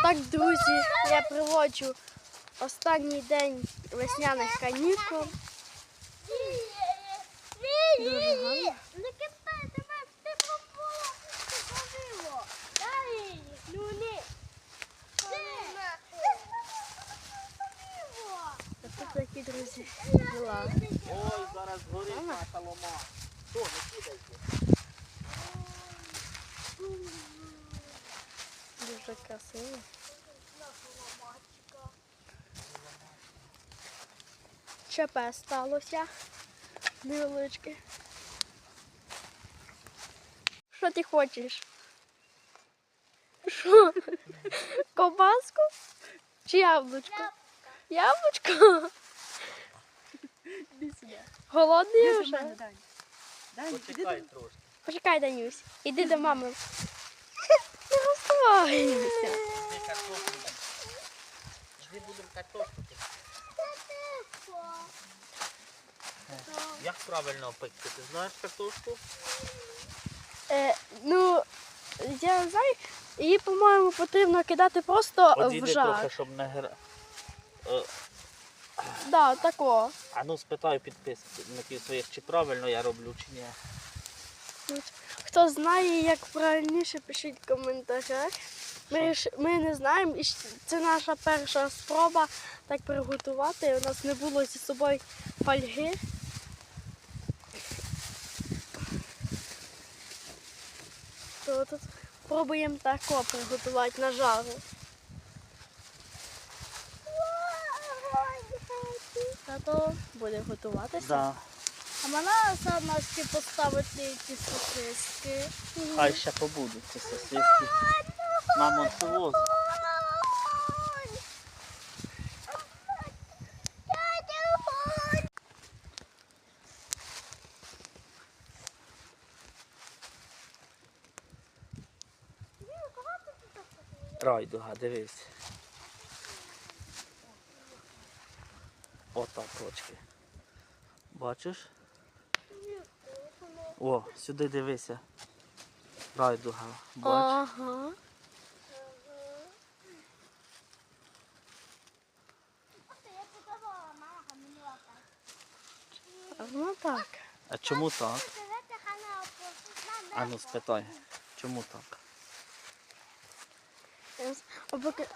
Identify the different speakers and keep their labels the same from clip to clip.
Speaker 1: Отак, друзі, я приводжу останній день весняних канікул. Дуже гарно. Тут такі, друзі, діла.
Speaker 2: Ой, зараз горить наша лома. Що, не кидайте?
Speaker 1: Дуже красиво. ЧП сталося. Невеличке. Що ти хочеш? Що? Ковбаску? Чи яблучко? Яблучко? Голодний вже?
Speaker 2: Почекай трошки.
Speaker 1: Почекай, Данюсь. Іди до мами. Не.
Speaker 2: Ми картоплю. Ми будемо картоплю. Як правильно пекти? Ти знаєш картошку?
Speaker 1: Е, ну, я не знаю, її, по-моєму, потрібно кидати просто в
Speaker 2: Одійди трохи,
Speaker 1: жар.
Speaker 2: щоб не гра. Е,
Speaker 1: Да, тако.
Speaker 2: А ну спитаю підписників своїх, чи правильно я роблю, чи ні.
Speaker 1: Хто знає, як правильніше, пишіть в коментарях. Ми, ж- ми не знаємо, і це наша перша спроба так приготувати. У нас не було зі собою фольги. То тут пробуємо тако приготувати на жару. Тато буде готуватися.
Speaker 2: Да.
Speaker 1: А мене саме ще поставити ці сосиски.
Speaker 2: Хай ще побудуть ці сосиски. Мамон повоз. Райдуга, дивись. Отак очки. Бачиш? О, сюди дивися. Райдуга. Бач.
Speaker 1: Ага. Ну так.
Speaker 2: А чому так? А ну спитай. Чому так?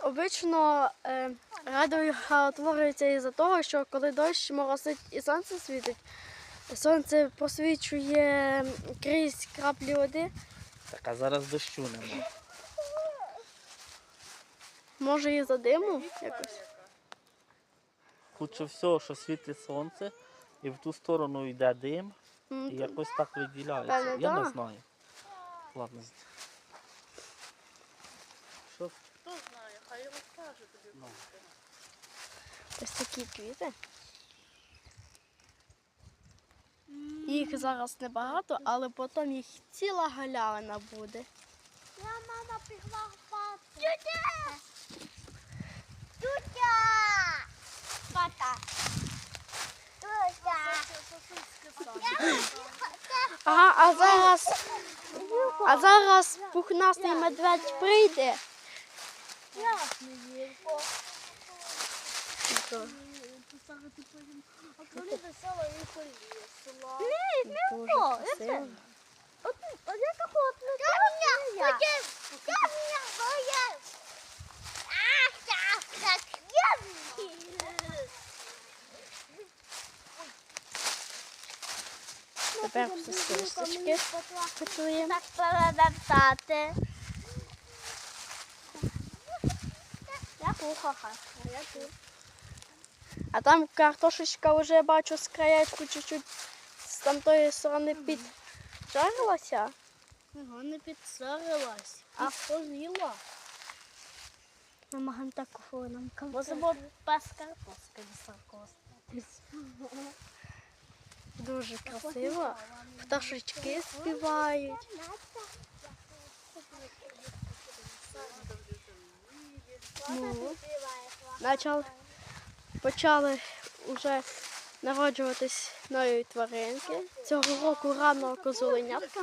Speaker 1: Обично е, радіо утворюється із-за того, що коли дощ моросить і сонце світить, сонце просвічує крізь краплі води.
Speaker 2: Так, а зараз дощу нема.
Speaker 1: Може і за диму якось.
Speaker 2: Лучше всього, що світить сонце, і в ту сторону йде дим,
Speaker 1: М,
Speaker 2: і якось так виділяється.
Speaker 1: Певне,
Speaker 2: Я не знаю. Ладно. Що?
Speaker 1: Ось такі квіти. Їх зараз небагато, але потім їх ціла галявина буде.
Speaker 3: Я мама пішла спати. Тютя! Тютя! Пата. Тютя!
Speaker 1: Ага, а зараз, а зараз пухнастий медведь прийде.
Speaker 3: Ясно, Єлько.
Speaker 1: То
Speaker 3: А коли весело і полісила.
Speaker 1: Дуже красиво.
Speaker 3: От, от я так от не Камня, ходив, камня, ходив. А, так, так,
Speaker 1: Тепер сосисочки готуємо.
Speaker 3: Так передати. Я кухаха. Я тут.
Speaker 1: А там картошечка вже бачу з краєчку чуть-чуть з тамтої сторони піджарилася.
Speaker 3: Його не підсорилась, а поз'їла.
Speaker 1: Намагаємо такого нам
Speaker 3: Можемо без картошки високости.
Speaker 1: Дуже красиво. Пташечки співають. Ну, почали, почали вже народжуватись нові тваринки. Цього року рано козуленятка.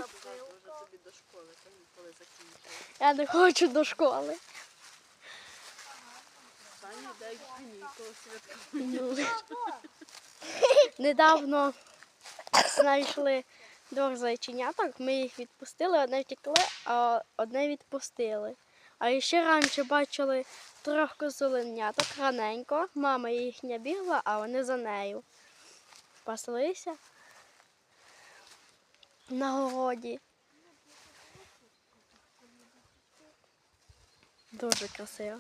Speaker 1: Я не хочу до школи. Ну, недавно знайшли двох зайченяток, ми їх відпустили, одне втекли, а одне відпустили. А ще раніше бачили трьох козуленяток раненько. Мама їхня бігла, а вони за нею. Паслися на городі. Дуже красиво.